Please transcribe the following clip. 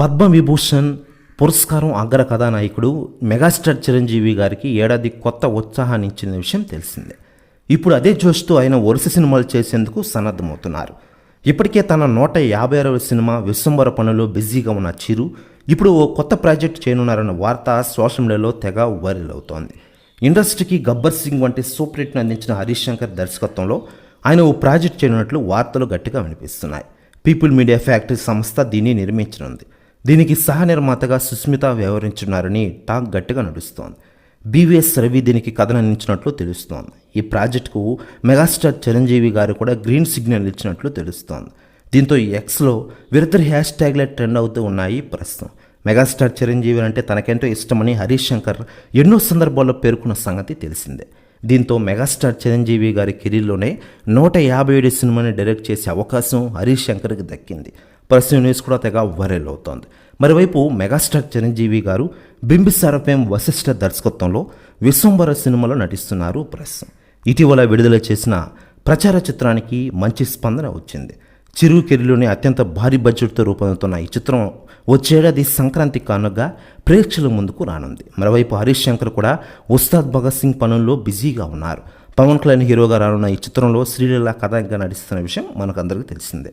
పద్మవిభూషణ్ పురస్కారం అగ్ర కథానాయకుడు మెగాస్టార్ చిరంజీవి గారికి ఏడాది కొత్త ఉత్సాహాన్ని ఇచ్చిన విషయం తెలిసిందే. ఇప్పుడు అదే జోష్తో ఆయన వరుస సినిమాలు చేసేందుకు సన్నద్ధమవుతున్నారు. ఇప్పటికే తన నూట యాభై అరవై సినిమా విశ్వంబర పనులు బిజీగా ఉన్న చిరు ఇప్పుడు ఓ కొత్త ప్రాజెక్ట్ చేయనున్నారన్న వార్త సోషల్ మీడియాలో తెగ వైరల్ అవుతోంది. ఇండస్ట్రీకి గబ్బర్ సింగ్ వంటి సూపర్ హిట్ను అందించిన హరీష్ శంకర్ దర్శకత్వంలో ఆయన ఓ ప్రాజెక్ట్ చేయనున్నట్లు వార్తలు గట్టిగా వినిపిస్తున్నాయి. పీపుల్ మీడియా ఫ్యాక్టరీ సంస్థ దీన్ని నిర్మించనుంది. దీనికి సహ నిర్మాతగా సుస్మిత వ్యవహరించున్నారని టాక్ గట్టిగా నడుస్తోంది. బీవీఎస్ రవి దీనికి కథను అందించినట్లు తెలుస్తోంది. ఈ ప్రాజెక్టుకు మెగాస్టార్ చిరంజీవి గారు కూడా గ్రీన్ సిగ్నల్ ఇచ్చినట్లు తెలుస్తోంది. దీంతో ఈ ఎక్స్లో వీరిద్దరు హ్యాష్ ట్యాగ్లే ట్రెండ్ అవుతూ ఉన్నాయి ప్రస్తుతం. మెగాస్టార్ చిరంజీవి అంటే తనకెంతో ఇష్టమని హరీష్ శంకర్ ఎన్నో సందర్భాల్లో పేర్కొన్న సంగతి తెలిసిందే. దీంతో మెగాస్టార్ చిరంజీవి గారి కెరీర్లోనే నూట యాభై ఏడు సినిమాని డైరెక్ట్ చేసే అవకాశం హరీష్ శంకర్కి దక్కింది. ప్రస్తుతం న్యూస్ కూడా తెగ వైరల్ అవుతోంది. మరోవైపు మెగాస్టార్ చిరంజీవి గారు బింబిసార ఫేమ్ వశిష్ఠ దర్శకత్వంలో విశ్వంబర సినిమాలో నటిస్తున్నారు ప్రస్తుతం. ఇటీవల విడుదల చేసిన ప్రచార చిత్రానికి మంచి స్పందన వచ్చింది. చిరు కెరీర్లోనే అత్యంత భారీ బడ్జెట్తో రూపొందుతున్న ఈ చిత్రం వచ్చేడాది సంక్రాంతి కానుగా ప్రేక్షకుల ముందుకు రానుంది. మరోవైపు హరీష్ శంకర్ కూడా ఉస్తాద్ భగత్ సింగ్ పనుల్లో బిజీగా ఉన్నారు. పవన్ కళ్యాణ్ హీరోగా రానున్న ఈ చిత్రంలో శ్రీలీల కథగా నటిస్తున్న విషయం మనకందరికీ తెలిసిందే.